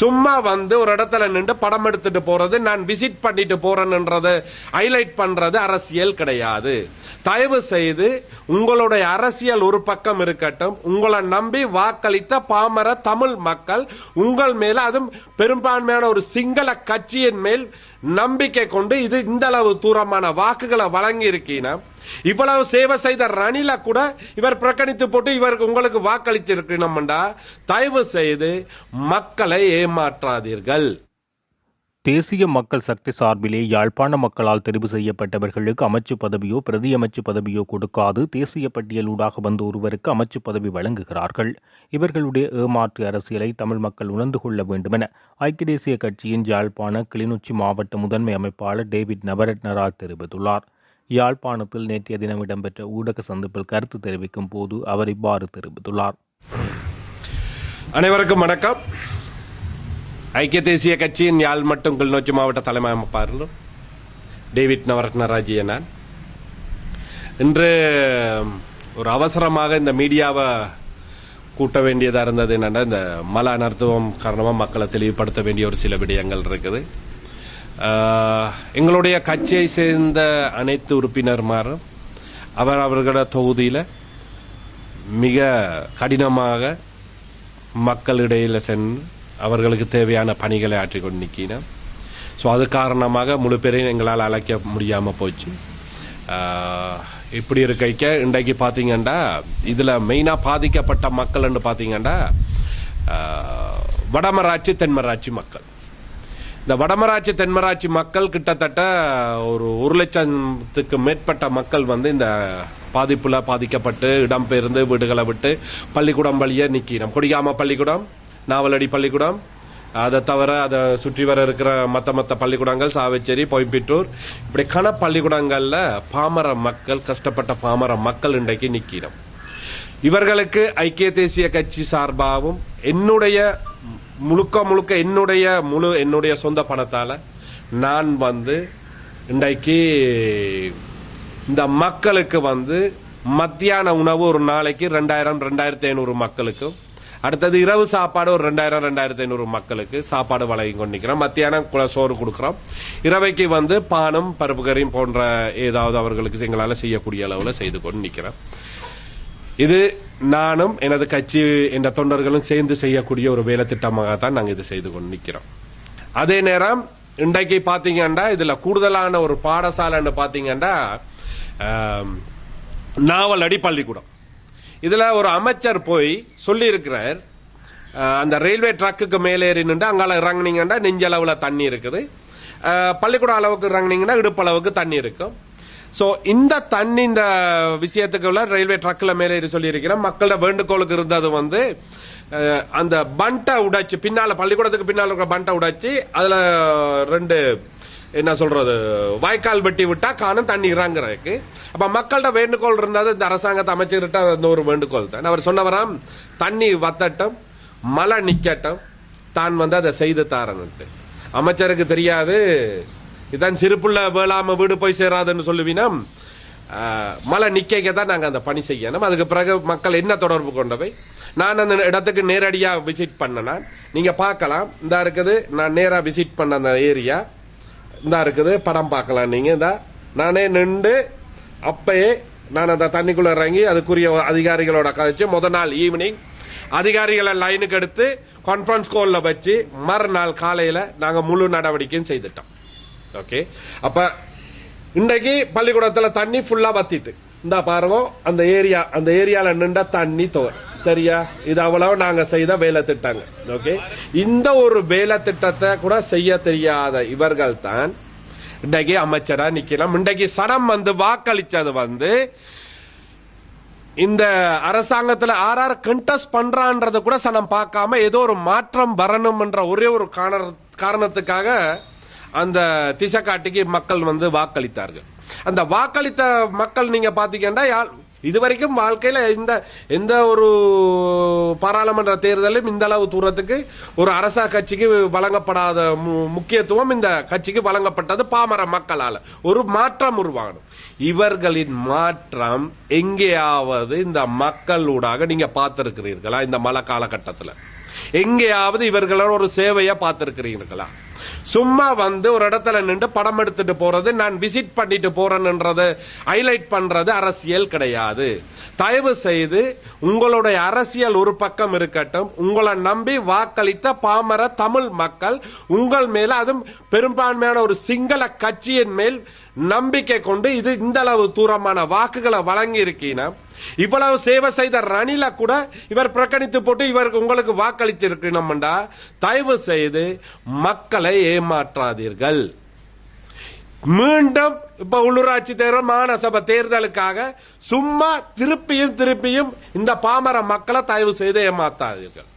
சும்மா வந்து ஒரு இடத்துல நின்று படம் எடுத்துட்டு போறது நான் விசிட் பண்ணிட்டு போறேன்ன்றது ஹைலைட் பண்றது அரசியல் கிடையாது. தயவு செய்து உங்களுடைய அரசியல் ஒரு பக்கம் இருக்கட்டும் உங்களை நம்பி வாக்களித்த பாமர தமிழ் மக்கள் உங்கள் மேல அதுவும் பெரும்பான்மையான ஒரு சிங்கள கட்சியின் மேல் நம்பிக்கை கொண்டு இது இந்த அளவு தூரமான வாக்குகளை வழங்கி இருக்கீங்கன்னா இவ்வளவு சேவை செய்த ரணில கூட இவர் பிரகணித்து போட்டு இவருக்கு உங்களுக்கு வாக்களித்திருக்கணும்டா தயவு செய்து மக்களை ஏமாற்றாதீர்கள். தேசிய மக்கள் சக்தி சார்பிலே யாழ்ப்பாண மக்களால் தெரிவு செய்யப்பட்டவர்களுக்கு அமைச்சு பதவியோ பிரதி அமைச்சு பதவியோ கொடுக்காது தேசிய பட்டியலூடாக வந்த ஒருவருக்கு அமைச்சு பதவி வழங்குகிறார்கள். இவர்களுடைய ஏமாற்று அரசியலை தமிழ் மக்கள் உணர்ந்து கொள்ள வேண்டுமென ஐக்கிய தேசிய கட்சியின் யாழ்ப்பாண கிளிநொச்சி மாவட்ட முதன்மை அமைப்பாளர் டேவிட் நவரத்னராஜ் தெரிவித்துள்ளார். யாழ்ப்பாணத்தில் நேற்றைய தினம் இடம்பெற்ற ஊடக சந்திப்பில் கருத்து தெரிவிக்கும் போது அவர் இவ்வாறு தெரிவித்துள்ளார். அனைவருக்கும் வணக்கம். ஐக்கிய தேசிய கட்சியின் யாழ் மற்றும் கிளிநொச்சி மாவட்ட தலைமை அமைப்பாளர் டேவிட் நவரத்னராஜி நான் இன்று ஒரு அவசரமாக இந்த மீடியாவை கூட்ட வேண்டியதாக இருந்தது என்னென்னா இந்த மல அனர்த்தம் காரணமாக மக்களை தெளிவுபடுத்த வேண்டிய ஒரு சில விடயங்கள் இருக்குது எங்களுடைய கட்சியை சேர்ந்த அனைத்து உறுப்பினர்மாரும் அவர் அவர்களோட தொகுதியில் மிக கடினமாக மக்களிடையில் சென்று அவர்களுக்கு தேவையான பணிகளை ஆற்றிக்கொண்டு நிற்கினோம் ஸோ அது காரணமாக முழு பேரையும் எங்களால் அழைக்க முடியாமல் போச்சு. இப்படி இருக்கைக்க இன்றைக்கு பார்த்தீங்கன்னா இதில் மெயினாக பாதிக்கப்பட்ட மக்கள்னு பார்த்தீங்கன்னா வடமராட்சி தென்மராட்சி மக்கள். இந்த வடமராட்சி தென்மராட்சி மக்கள் கிட்டத்தட்ட ஒரு ஒரு லட்சத்துக்கு மேற்பட்ட மக்கள் வந்து இந்த பாதிப்பில் பாதிக்கப்பட்டு இடம்பெயர்ந்து வீடுகளை விட்டு பள்ளிக்கூடம் வழியே நிற்கிறோம் கொடிகாம பள்ளிக்கூடம் நாவலடி பள்ளிக்கூடம். அதை தவிர அதை சுற்றி வர இருக்கிற மற்ற மற்ற பள்ளிக்கூடங்கள் சாவச்சேரி பொய்பிட்டூர் இப்படி கன பள்ளிக்கூடங்களில் பாமர மக்கள் கஷ்டப்பட்ட பாமர மக்கள் இன்றைக்கு நிற்கிறோம் இவர்களுக்கு ஐக்கிய தேசிய கட்சி சார்பாகவும் என்னுடைய முழுக்க முழுக்க என்னுடைய முழு என்னுடைய சொந்த பணத்தால் நான் வந்து இன்றைக்கு இந்த மக்களுக்கு வந்து மத்தியான உணவு ஒரு நாளைக்கு ரெண்டாயிரம் ரெண்டாயிரத்தி ஐநூறு மக்களுக்கும் அடுத்தது இரவு சாப்பாடு ஒரு ரெண்டாயிரம் ரெண்டாயிரத்தி ஐநூறு மக்களுக்கு சாப்பாடு வழங்கி கொண்டிருக்கிறோம். மத்தியானம் குல- சோறு கொடுக்குறோம். இரவைக்கு வந்து பானம் பருப்பு கறியும் போன்ற ஏதாவது அவர்களுக்கு எங்களால் செய்யக்கூடிய அளவில் செய்து கொண்டு நிற்கிறோம் இது நானும் எனது கட்சி என்ற தொண்டர்களும் சேர்ந்து செய்யக்கூடிய ஒரு வேலை திட்டமாக தான் நாங்கள் இது செய்து கொண்டு நிற்கிறோம் அதே நேரம் இன்றைக்கு பார்த்தீங்கன்னா இதில் கூடுதலான ஒரு பாடசாலைன்னு பார்த்தீங்கன்னா நாவல் நாவலடி பள்ளிக்கூடம் இதுல ஒரு அமைச்சர் போய் சொல்லியிருக்கிறார் அந்த ரயில்வே ட்ரக்குக்கு மேலே ஏறி அங்கால இறங்குனீங்கன்னா நெஞ்சளவில் தண்ணி இருக்குது. பள்ளிக்கூட பள்ளிக்கூடம் அளவுக்கு இறங்குனீங்கன்னா இடுப்பளவுக்கு தண்ணி இருக்கும். ஸோ இந்த தண்ணி இந்த விஷயத்துக்குள்ள ரயில்வே ட்ரக்கில் மேலே ஏறி சொல்லியிருக்கிறேன் மக்களோட வேண்டுகோளுக்கு இருந்தது வந்து அந்த பண்டை உடைச்சு பின்னால் பள்ளிக்கூடத்துக்கு பின்னால் இருக்கிற பண்டை உடைச்சு அதில் ரெண்டு என்ன சொல்றது வாய்க்கால் வெட்டி விட்டா காணும் தண்ணி இறங்குறதுக்கு. அப்ப மக்கள்கிட்ட வேண்டுகோள் இருந்தது இந்த அரசாங்கத்தை அமைச்சர்கிட்ட அந்த ஒரு வேண்டுகோள் தான். அவர் சொன்னவராம் தண்ணி வத்தட்டம் மழை நிக்கட்டம் தான் வந்து அதை செய்து தாரன்ட்டு அமைச்சருக்கு தெரியாது இதான் சிறுப்புள்ள வேளாம வீடு போய் சேராதுன்னு சொல்லுவீனா மழை நிக்கைக்க தான் நாங்கள் அந்த பணி செய்யணும். அதுக்கு பிறகு மக்கள் என்ன தொடர்பு கொண்டவை? நான் அந்த இடத்துக்கு நேரடியாக விசிட் பண்ணேன் நீங்கள் பார்க்கலாம். இந்த இருக்குது நான் நேராக விசிட் பண்ண அந்த ஏரியா இந்த இருக்குது படம் பார்க்கலாம். நீங்க இந்த நானே நின்று அப்பயே நான் அந்த தண்ணிக்குள்ள இறங்கி அதுக்குரிய அதிகாரிகளோட கழிச்சு முத நாள் ஈவினிங் அதிகாரிகளை லைனுக்கு எடுத்து கான்ஃபரன்ஸ் கால்ல வச்சு மறுநாள் காலையில நாங்க முழு நடவடிக்கையும் செய்துட்டோம். ஓகே அப்ப இன்றைக்கு பள்ளிக்கூடத்துல தண்ணி ஃபுல்லா வத்திட்டு. இந்த பாருங்க அந்த ஏரியா அந்த ஏரியால நின்ற தண்ணி தோறும் சரியா இது அவ்வளவு நாங்க செய்த வேலை திட்டங்க. ஓகே இந்த ஒரு வேலை திட்டத்தை கூட செய்ய தெரியாத இவர்கள் தான் இன்றைக்கு அமைச்சரா நிக்கலாம். இன்றைக்கு சடம் வந்து வாக்களிச்சது வந்து இந்த அரசாங்கத்துல ஆர் ஆர் கண்டஸ்ட் பண்றான்றத கூட சனம் பார்க்காம ஏதோ ஒரு மாற்றம் வரணும்ன்ற ஒரே ஒரு காரண- காரணத்துக்காக அந்த திசை காட்டிக்கு மக்கள் வந்து வாக்களித்தார்கள். அந்த வாக்களித்த மக்கள் நீங்க பாத்தீங்கன்னா இது இதுவரைக்கும் வாழ்க்கையில் இந்த எந்த ஒரு பாராளுமன்ற தேர்தலும் இந்த அளவு தூரத்துக்கு ஒரு அரச கட்சிக்கு வழங்கப்படாத மு- முக்கியத்துவம் இந்த கட்சிக்கு வழங்கப்பட்டது பாமர மக்களால். ஒரு மாற்றம் உருவாகணும். இவர்களின் மாற்றம் எங்கேயாவது இந்த மக்களூடாக நீங்க பார்த்துருக்கிறீர்களா? இந்த மழை காலகட்டத்தில். எங்கேயாவது இவர்களோட ஒரு சேவையை பார்த்துருக்கிறீர்களா? சும்மா வந்து ஒரு இடத்துல நின்று படம் எடுத்துட்டு போறது நான் விசிட் பண்ணிட்டு போறேன்ன்றது ஹைலைட் பண்றது அரசியல் கிடையாது. தயவு செய்து உங்களுடைய அரசியல் ஒரு பக்கம் இருக்கட்டும் உங்களை நம்பி வாக்களித்த பாமர தமிழ் மக்கள் உங்கள் மேல அதுவும் பெரும்பான்மையான ஒரு சிங்கள கட்சியின் மேல் நம்பிக்கை கொண்டு இது இந்த அளவு தூரமான வாக்குகளை வழங்கி இருக்கீங்கன்னா இவ்வளவு சேவை செய்த ரணில கூட இவர் பிரகணித்து போட்டு இவருக்கு உங்களுக்கு வாக்களித்து இருக்கணும்டா தயவு செய்து மக்களை ஏமாற்றாதீர்கள். மீண்டும் இப்ப உள்ளூராட்சி தேர்தல் மாநசபை தேர்தலுக்காக சும்மா திருப்பியும் திருப்பியும் இந்த பாமர மக்களை தயவு செய்து ஏமாத்தாதீர்கள்.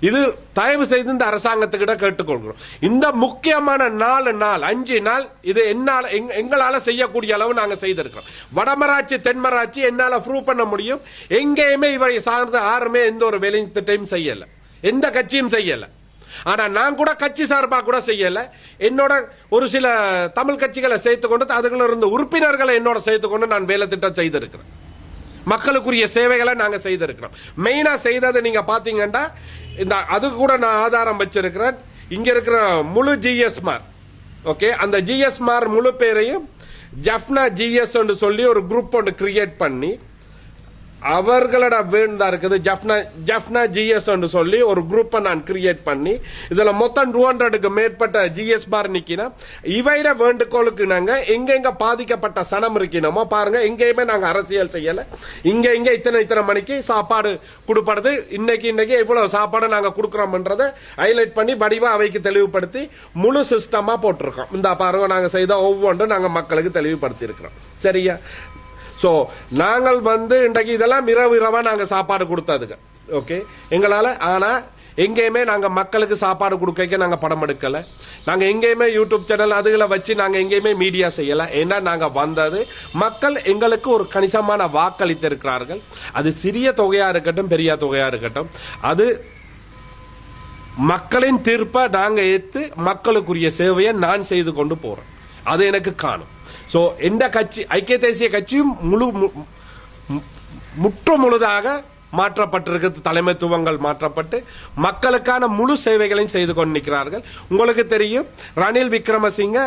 இது தயவு செய்து இந்த அரசாங்கத்துக்கிட்ட கேட்டுக்கொள்கிறோம். இந்த முக்கியமான நாலு நாள் அஞ்சு நாள் இது என்னால எங்களால் செய்யக்கூடிய அளவு நாங்கள் செய்திருக்கிறோம். வடமராட்சி தென்மராட்சி என்னால் ப்ரூவ் பண்ண முடியும். எங்கேயுமே இவரை சார்ந்த யாருமே எந்த ஒரு வேலை திட்டையும் செய்யல. எந்த கட்சியும் செய்யலை. ஆனா நான் கூட கட்சி சார்பாக கூட செய்யல. என்னோட ஒரு சில தமிழ் கட்சிகளை சேர்த்து கொண்டு அதுல இருந்த உறுப்பினர்களை என்னோட சேர்த்து கொண்டு நான் வேலை திட்டம் செய்திருக்கிறேன். மக்களுக்குரிய சேவைகளை நாங்கள் செய்திருக்கிறோம். மெயினாக செய்ததை நீங்கள் பார்த்தீங்கன்னா இந்த அது கூட நான் ஆதாரம் வச்சிருக்கிறேன். இங்கே இருக்கிற முழு ஜிஎஸ்மார் ஓகே அந்த ஜிஎஸ்மார் முழு பேரையும் ஜஃப்னா ஜிஎஸ் சொல்லி ஒரு குரூப் ஒன்று கிரியேட் பண்ணி அவர்களோட வேண்டா இருக்குது. ஜப்னா ஜப்னா ஜிஎஸ் சொல்லி ஒரு குரூப்பை நான் கிரியேட் பண்ணி இதுல மொத்தம் டூ ஹண்ட்ரடுக்கு மேற்பட்ட ஜிஎஸ் பார் நிக்கினா இவையிட வேண்டுகோளுக்கு நாங்க எங்கெங்க பாதிக்கப்பட்ட சனம் இருக்கணுமோ பாருங்க எங்கேயுமே நாங்க அரசியல் செய்யல. இங்க இங்க இத்தனை இத்தனை மணிக்கு சாப்பாடு கொடுப்படுது. இன்னைக்கு இன்னைக்கு இவ்வளோ சாப்பாடு நாங்க கொடுக்கறோம்ன்றதை ஹைலைட் பண்ணி வடிவா அவைக்கு தெளிவுபடுத்தி முழு சிஸ்டமா போட்டிருக்கோம். இந்த பாருங்க நாங்க செய்த ஒவ்வொன்றும் நாங்க மக்களுக்கு தெளிவுபடுத்தி இருக்கிறோம் சரியா? ஸோ நாங்கள் வந்து இன்றைக்கு இதெல்லாம் இரவு இரவா நாங்கள் சாப்பாடு கொடுத்ததுங்க. ஓகே எங்களால் ஆனால் எங்கேயுமே நாங்கள் மக்களுக்கு சாப்பாடு கொடுக்க நாங்கள் படம் எடுக்கலை. நாங்கள் எங்கேயுமே யூடியூப் சேனல் அதுகளை வச்சு நாங்கள் எங்கேயுமே மீடியா செய்யலை. ஏன்னா நாங்கள் வந்தது மக்கள் எங்களுக்கு ஒரு கணிசமான வாக்களித்து இருக்கிறார்கள் அது சிறிய தொகையாக இருக்கட்டும் பெரிய தொகையாக இருக்கட்டும். அது மக்களின் தீர்ப்பை நாங்கள் ஏற்று மக்களுக்குரிய சேவையை நான் செய்து கொண்டு போகிறேன் அது எனக்கு காணும். ஸோ எந்த கட்சி ஐக்கிய தேசிய கட்சியும் முழு மு- மு- முற்று முழுதாக மாற்றப்பட்டிருக்கிறது தலைமைத்துவங்கள் மாற்றப்பட்டு மக்களுக்கான முழு சேவைகளையும் செய்து கொண்டு நிற்கிறார்கள் உங்களுக்கு தெரியும் ரணில் விக்ரமசிங்க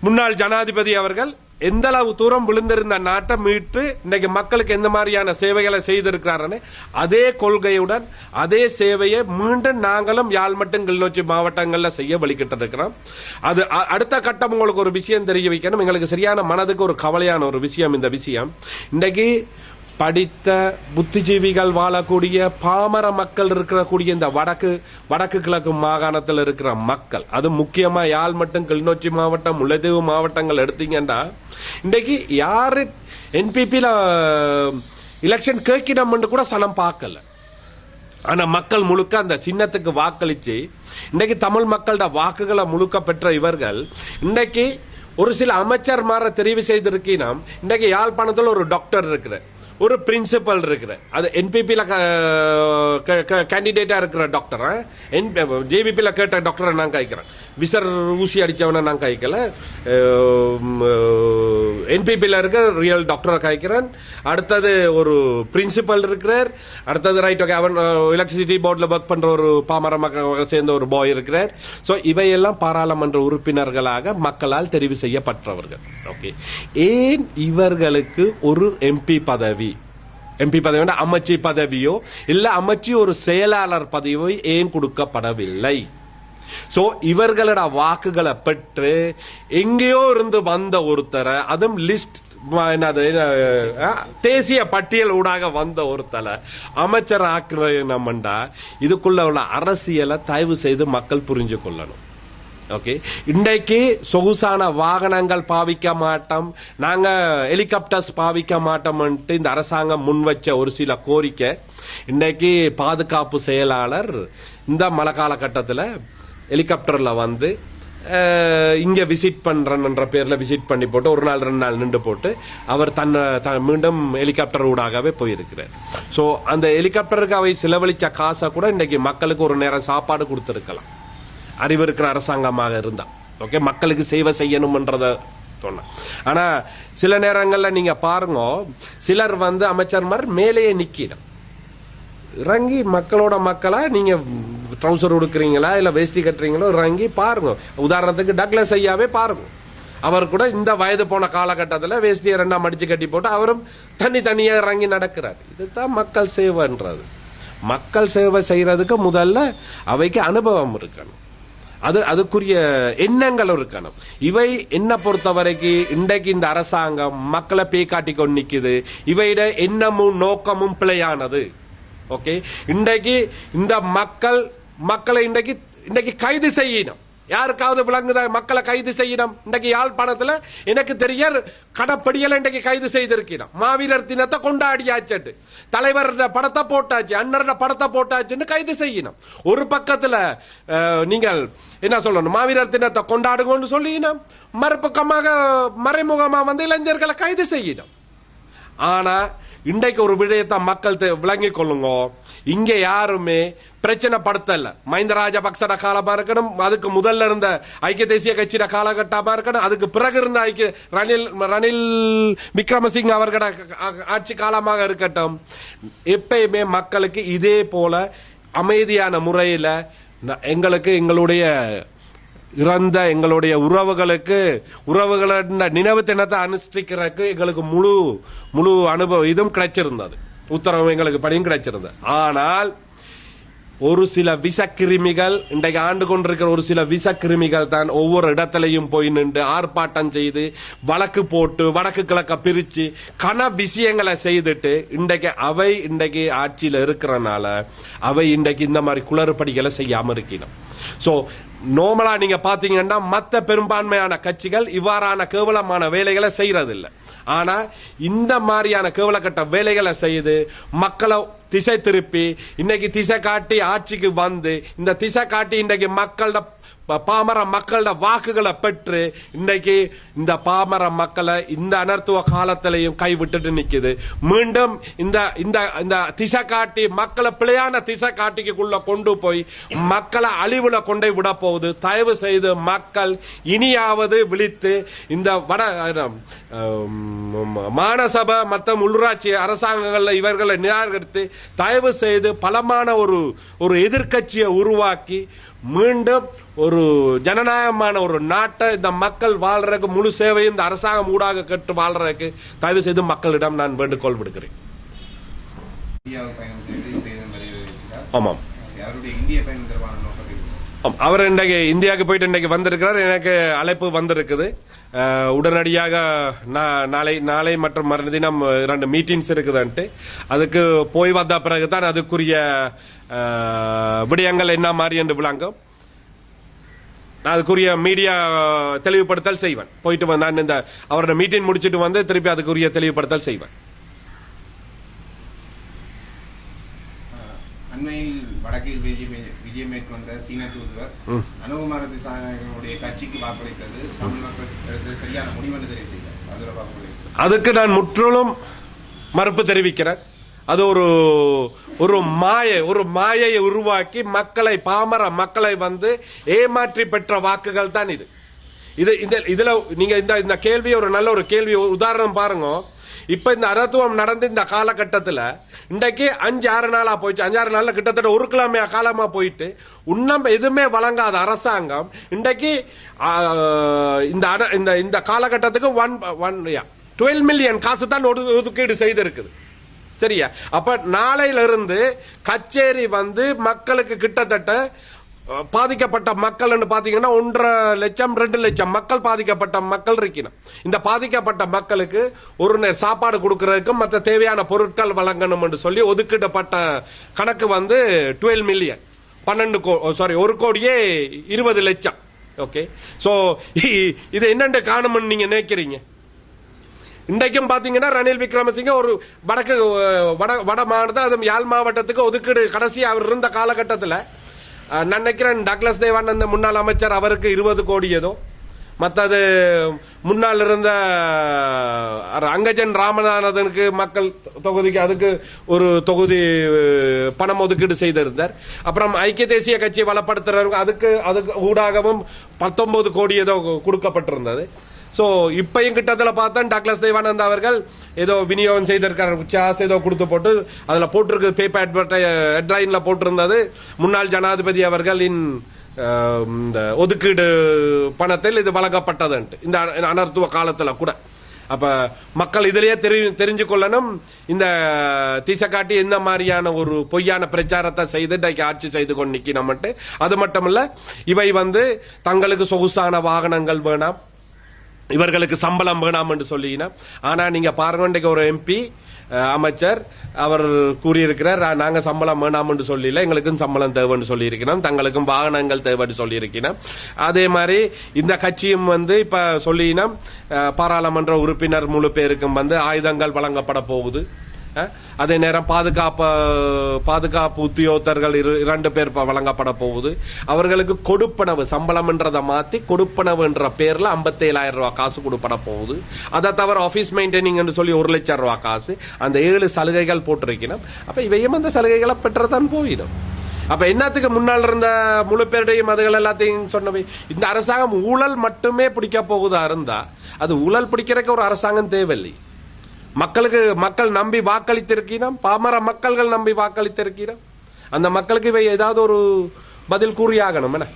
முன்னாள் ஜனாதிபதி அவர்கள் எந்த அளவு தூரம் விழுந்திருந்த நாட்டை மீட்டு இன்னைக்கு மக்களுக்கு எந்த மாதிரியான சேவைகளை செய்திருக்கிறாருன்னு அதே கொள்கையுடன் அதே சேவையை மீண்டும் நாங்களும் யாழ் மட்டும் கிளிநொச்சி மாவட்டங்களில் செய்ய வழிகிட்டு இருக்கிறோம் அது அடுத்த கட்டம் உங்களுக்கு ஒரு விஷயம் தெரிய வைக்கணும் எங்களுக்கு சரியான மனதுக்கு ஒரு கவலையான ஒரு விஷயம் இந்த விஷயம். இன்னைக்கு படித்த புத்திஜீவிகள் வாழக்கூடிய பாமர மக்கள் இருக்கக்கூடிய இந்த வடக்கு வடக்கு கிழக்கு மாகாணத்தில் இருக்கிற மக்கள். அது முக்கியமா யாழ் மட்டும் கிளிநொச்சி மாவட்டம் முல்லைத்தீவு மாவட்டங்கள் எடுத்தீங்கன்னா இன்றைக்கு யாரு என்பிபியில் எலெக்ஷன் கேட்கிறோம்னு கூட சனம் பார்க்கல. ஆனா மக்கள் முழுக்க அந்த சின்னத்துக்கு வாக்களிச்சு இன்னைக்கு தமிழ் மக்களோட வாக்குகளை முழுக்க பெற்ற இவர்கள் இன்னைக்கு ஒரு சில அமைச்சர் மாற தெரிவு செய்திருக்கீනම් இன்னைக்கு யாழ்ப்பாணத்தில் ஒரு டாக்டர் இருக்கிறார். ஒரு பிரின்சிபல் இருக்கிற. அது என்பிபியில் கேண்டிடேட்டாக இருக்கிற டாக்டர் ஜேபிபியில் கேட்ட டாக்டரை நான் கேட்குறேன் விசர் ஊசி அடித்தவனை நான் கைக்கல என்பிபியில் இருக்க ரியல் டாக்டரை காய்க்கிறேன். அடுத்தது ஒரு பிரின்சிபல் இருக்கிறார். அடுத்தது ரைட் ஓகே அவன் எலக்ட்ரிசிட்டி போர்டில் ஒர்க் பண்ணுற ஒரு பாமர மக்கள் சேர்ந்த ஒரு பாய் இருக்கிறார். ஸோ இவையெல்லாம் பாராளுமன்ற உறுப்பினர்களாக மக்களால் தெரிவு செய்யப்பட்டவர்கள். ஓகே ஏன் இவர்களுக்கு ஒரு எம்பி பதவி? எம்பி பதவி அமைச்சு பதவியோ? இல்லை அமைச்சு ஒரு செயலாளர் பதவியோ ஏன் கொடுக்கப்படவில்லை? சோ இவர்களோட வாக்குகளை பெற்று எங்கேயோ இருந்து வந்த ஒருத்தரை அதுவும் லிஸ்ட் என்னது தேசிய பட்டியல் ஊடாக வந்த ஒருத்தரை அமைச்சர் ஆக்கினோம்டா இதுக்குள்ள உள்ள அரசியலை தயவு செய்து மக்கள் புரிஞ்சு கொள்ளணும். ஓகே இன்றைக்கு சொகுசான வாகனங்கள் பாவிக்க மாட்டோம். நாங்கள் ஹெலிகாப்டர்ஸ் பாவிக்க மாட்டோம்ன்ட்டு இந்த அரசாங்கம் முன் வச்ச ஒரு சில கோரிக்கை. இன்றைக்கு பாதுகாப்பு செயலாளர் இந்த மழை காலகட்டத்தில் ஹெலிகாப்டரில் வந்து இங்கே விசிட் பண்ணுறன்ற பேரில் விசிட் பண்ணி போட்டு ஒரு நாள் ரெண்டு நாள் நின்று போட்டு அவர் தன்னை த- மீண்டும் ஹெலிகாப்டர் ஊடாகவே போயிருக்கிறார். ஸோ அந்த ஹெலிகாப்டருக்கு அவை செலவழிச்ச காசை கூட இன்றைக்கி மக்களுக்கு ஒரு நேரம் சாப்பாடு கொடுத்துருக்கலாம். அறிவு இருக்கிற அரசாங்கமாக இருந்தால் ஓகே மக்களுக்கு சேவை செய்யணும்ன்றதை சொன்னேன் ஆனால் சில நேரங்களில் நீங்கள் பாருங்க சிலர் வந்து அமைச்சர்மார் மேலேயே நிக்கணும். இறங்கி மக்களோட மக்களாக நீங்கள் ட்ரௌசர் உடுக்குறீங்களா இல்லை வேஷ்டி கட்டுறீங்களோ இறங்கி பாருங்க. உதாரணத்துக்கு டக்ளஸ் ஐயாவே பாருங்க. அவர் கூட இந்த வயது போன காலகட்டத்தில் வேஷ்டியை ரெண்டாம் அடிச்சு கட்டி போட்டு அவரும் தனி தனியாக இறங்கி நடக்கிறார். இதுதான் மக்கள் சேவைன்றது. மக்கள் சேவை செய்யறதுக்கு முதல்ல அவைக்கு அனுபவம் இருக்கணும். அது அதுக்குரிய எண்ணங்கள் இருக்கணும். இவை என்ன பொறுத்த வரைக்கும் இன்றைக்கு இந்த அரசாங்கம் மக்களை பேய் காட்டி கொண்டு நிற்குது இவையிட எண்ணமும் நோக்கமும் பிழையானது. ஓகே இன்றைக்கு இந்த மக்கள் மக்களை இன்றைக்கு இன்றைக்கு கைது செய்யணும். யாருக்காவது விளங்குதா? மக்களை கைது செய்யணும். இன்றைக்கு யாழ்ப்பாணத்துல எனக்கு தெரிய கடப்படியல இன்றைக்கு கைது செய்திருக்கணும். மாவீரர் தினத்தை கொண்டாடியாச்சு தலைவர் படத்தை போட்டாச்சு அண்ணரோட படத்தை போட்டாச்சுன்னு கைது செய்யணும். ஒரு பக்கத்துல நீங்கள் என்ன சொல்லணும்? மாவீரர் தினத்தை கொண்டாடுங்கன்னு சொல்லினோம் மறுபக்கமாக மறைமுகமாக வந்து இளைஞர்களை கைது செய்யணும். ஆனா இன்றைக்கு ஒரு விடயத்தை மக்கள் தெ- விளங்கிக் கொள்ளுங்க. இங்க யாருமே பிரச்சனை படுத்தல. மஹிந்த ராஜபக்சட காலமா இருக்கணும் அதுக்கு முதல்ல இருந்த ஐக்கிய தேசிய கட்சியிட காலகட்டமா இருக்கணும் அதுக்கு பிறகு இருந்த ஐக்கிய ரணில் ரணில் விக்ரமசிங் அவர்களோட ஆட்சி காலமாக இருக்கட்டும். எப்பயுமே மக்களுக்கு இதே போல அமைதியான முறையில எங்களுக்கு எங்களுடைய இறந்த எங்களுடைய உறவுகளுக்கு உறவுகளின் நினைவு தினத்தை அனுஷ்டிக்கிறதுக்கு எங்களுக்கு முழு முழு அனுபவம் இதுவும் கிடைச்சிருந்தது. உத்தரவு எங்களுக்கு படியும் கிடைச்சிருந்தது. ஆனால் ஒரு சில விஷக்கிருமிகள் இன்றைக்கு ஆண்டு கொண்டிருக்கிற ஒரு சில விஷக்கிருமிகள் தான் ஒவ்வொரு இடத்துலையும் போய் நின்று ஆர்ப்பாட்டம் செய்து வழக்கு போட்டு வடக்கு கிழக்க பிரித்து கன விஷயங்களை செய்துட்டு இன்றைக்கு அவை இன்றைக்கு ஆட்சியில் இருக்கிறனால அவை இன்றைக்கு இந்த மாதிரி குளறுபடிகளை செய்யாமல் இருக்கணும் ஸோ நோமலா நீங்க பாத்தீங்கன்னா மற்ற பெரும்பான்மையான கட்சிகள் இவ்வாறான கேவலமான வேலைகளை செய்யறதில்லை. ஆனா இந்த மாதிரியான கேவலக்கட்ட வேலைகளை செய்து மக்களை திசை திருப்பி இன்னைக்கு திசை காட்டி ஆட்சிக்கு வந்து இந்த திசை காட்டி இன்னைக்கு மக்களோட பாமர மக்களோட வாக்குகளை பெற்று இன்னைக்கு இந்த பாமர மக்களை இந்த அனர்த்துவ காலத்திலையும் கைவிட்டுட்டு நிற்குது மீண்டும் இந்த இந்த இந்த திசை காட்டி மக்களை பிழையான திசை காட்டிக்குள்ள கொண்டு போய் மக்களை அழிவுல கொண்டே விட போகுது. தயவு செய்து மக்கள் இனியாவது விழித்து இந்த வட அஹ், மாநசபை மற்ற உள்ளூராட்சி அரசாங்கங்களில் இவர்களை நிராகரித்து தயவு செய்து பலமான ஒரு ஒரு எதிர்க்கட்சியை உருவாக்கி மீண்டும் ஒரு ஜனநாயகமான ஒரு நாட்டை இந்த மக்கள் வாழ்றதுக்கு முழு சேவையும் இந்த அரசாங்கம் ஊடாக கட்டு வாழ்றதுக்கு தயவு செய்து மக்களிடம் நான் வேண்டுகோள் விடுக்கிறேன். ஆமாம். இந்திய பயணம் அவர் இன்றைக்கு இந்தியாவுக்கு போயிட்டு இன்றைக்கு வந்திருக்கிறார். எனக்கு அழைப்பு வந்திருக்குது. உடனடியாக நா- நாளை நாளை மற்றும் மறுதினம் இரண்டு மீட்டிங்ஸ் இருக்குதுன்ட்டு. அதுக்கு போய் வந்த பிறகு தான் அதுக்குரிய விடயங்கள் என்ன மாதிரி என்று விளங்கும். நான் அதுக்குரிய மீடியா தெளிவுபடுத்தல் செய்வேன். போயிட்டு வந்து நான் இந்த அவரோட மீட்டிங் முடிச்சுட்டு வந்து திருப்பி அதுக்குரிய தெளிவுபடுத்தல் செய்வேன். அண்மையில் வடக்கில் பிஜேபி சீன தூதுவர். அனுகுமார திசாநாயகனுடைய கட்சிக்கு வாக்களித்தது. தமிழ் மக்கள் சரியான முடிவென்று அதுக்கு நான் முற்றிலும் மறுப்பு தெரிவிக்கிறேன். அது ஒரு ஒரு மாயை ஒரு மாயையை உருவாக்கி மக்களை பாமர மக்களை வந்து ஏமாற்றி பெற்ற வாக்குகள் தான் இது. இது இந்த இதுல நீங்க இந்த இந்த கேள்வி ஒரு நல்ல ஒரு கேள்வி உதாரணம் பாருங்க. இப்ப இந்த அரத்துவம் நடந்து இந்த காலகட்டத்துல இன்றைக்கு அஞ்சு ஆறு நாளா போயிடுச்சு. அஞ்சாறு நாள்ல கிட்டத்தட்ட ஒரு கிழமை காலமா போயிட்டு இன்னும் எதுவுமே வழங்காத அரசாங்கம் இன்றைக்கு இந்த இந்த இந்த காலகட்டத்துக்கு ஒன் ஒன் டுவெல் மில்லியன் காசு தான் ஒதுக்கீடு செய்திருக்குது. சரியா? அப்ப நாளையிலிருந்து கச்சேரி வந்து மக்களுக்கு கிட்டத்தட்ட பாதிக்கப்பட்ட மக்கள் பாத்தீங்கன்னா ஒன்றரை லட்சம் ரெண்டு லட்சம் மக்கள் பாதிக்கப்பட்ட மக்கள் இருக்கணும் இந்த பாதிக்கப்பட்ட மக்களுக்கு ஒரு நேரம் சாப்பாடு கொடுக்கறதுக்கும் மற்ற தேவையான பொருட்கள் வழங்கணும் சொல்லி ஒதுக்கிடப்பட்ட கணக்கு வந்து டுவெல் மில்லியன். பன்னெண்டு சாரி ஒரு கோடியே இருபது லட்சம். ஓகே. ஸோ இது என்னென்று காணும்னு நீங்க நினைக்கிறீங்க? இன்றைக்கும் பார்த்தீங்கன்னா ரணில் விக்ரமசிங்க ஒரு வடக்கு வட வட மாநிலத்தில் அதுவும் யாழ் மாவட்டத்துக்கு ஒதுக்கீடு கடைசி அவர் இருந்த காலகட்டத்தில் நான் நினைக்கிறேன் டக்ளஸ் தேவானந்த முன்னாள் அமைச்சர் அவருக்கு இருபது கோடி ஏதோ. மற்றது முன்னால் இருந்த அங்கஜன் ராமநாதனுக்கு மக்கள் தொகுதிக்கு அதுக்கு ஒரு தொகுதி பணம் ஒதுக்கீடு செய்திருந்தார். அப்புறம் ஐக்கிய தேசிய கட்சியை வளப்படுத்துறவங்க அதுக்கு அதுக்கு ஊடாகவும் பத்தொன்பது கோடி ஏதோ கொடுக்கப்பட்டிருந்தது. ஸோ இப்போ கிட்டத்தில் பார்த்தா டாக்லஸ் தேவானந்த் அவர்கள் ஏதோ விநியோகம் செய்திருக்காரு ஆசை ஏதோ கொடுத்து போட்டு அதில் போட்டிருக்கு பேப்பர் அட்வர்டை ஹெட்லைனில் போட்டிருந்தது. முன்னாள் ஜனாதிபதி அவர்களின் இந்த ஒதுக்கீடு பணத்தில் இது வழங்கப்பட்டதுன்ட்டு. இந்த அனர்த்துவ காலத்தில் கூட. அப்போ மக்கள் இதிலேயே தெரி தெரிஞ்சு கொள்ளணும். இந்த தீசக்காட்டி எந்த மாதிரியான ஒரு பொய்யான பிரச்சாரத்தை செய்து இன்றைக்கு ஆட்சி செய்து கொண்டு நிற்கணும்ட்டு அது மட்டும் இல்லை இவை வந்து தங்களுக்கு சொகுசான வாகனங்கள் வேணாம். இவர்களுக்கு சம்பளம் வேணாம் என்று சொல்லினா. ஆனால் நீங்கள் பாருங்க ஒரு எம்பி அமைச்சர் அவர் கூறியிருக்கிறார் நாங்கள் சம்பளம் வேணாம் என்று சொல்லல எங்களுக்கும் சம்பளம் தேவைன்னு சொல்லியிருக்கிறோம் தங்களுக்கும் வாகனங்கள் தேவைன்னு சொல்லியிருக்கிறோம். அதே மாதிரி இந்த கட்சியும் வந்து இப்போ சொல்லினா பாராளுமன்ற உறுப்பினர் முழு பேருக்கும் வந்து ஆயுதங்கள் வழங்கப்பட போகுது. அதே நேரம் பாதுகாப்பு பாதுகாப்பு உத்தியோகத்தர்கள் இரு- இரண்டு பேர் வழங்கப்பட போகுது. அவர்களுக்கு கொடுப்பனவு சம்பளம்ன்றதை மாற்றி கொடுப்பனவுன்ற பேரில் ஐம்பத்தேழாயிரம் ரூபாய் காசு கொடுப்பட போகுது. அதை தவிர ஆஃபீஸ் மெயின்டைனிங் சொல்லி ஒரு லட்சம் ரூபா காசு அந்த ஏழு சலுகைகள் போட்டிருக்கணும். அப்போ இவையும் அந்த சலுகைகளை பெற்றதான் போயிடும். அப்ப என்னத்துக்கு முன்னால் இருந்த முழு பேருடையும் அதுகள் எல்லாத்தையும் சொன்னவை? இந்த அரசாங்கம் ஊழல் மட்டுமே பிடிக்க போகுதா இருந்தா அது ஊழல் பிடிக்கிறதுக்கு ஒரு அரசாங்கம் தேவையில்லை. மக்களுக்கு மக்கள் நம்பி வாக்களித்திருக்கிறோம். பாமர மக்கள்கள் நம்பி வாக்களித்திருக்கிறோம். அந்த மக்களுக்கு இவை ஏதாவது ஒரு பதில் கூறியாகணும் என்ன?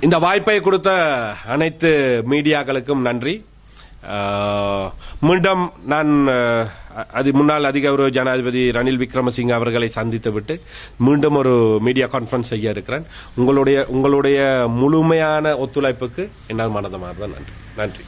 இந்த வாய்ப்பை கொடுத்த அனைத்து மீடியாக்களுக்கும் நன்றி. மீண்டும் நான் அது முன்னாள் அதிகௌரவ ஜனாதிபதி ரணில் விக்ரமசிங்க அவர்களை சந்தித்து விட்டு மீண்டும் ஒரு மீடியா கான்ஃபரன்ஸ் செய்ய இருக்கிறேன். உங்களுடைய உங்களுடைய முழுமையான ஒத்துழைப்புக்கு என்னால் மனதமார்ந்த நன்றி. நன்றி.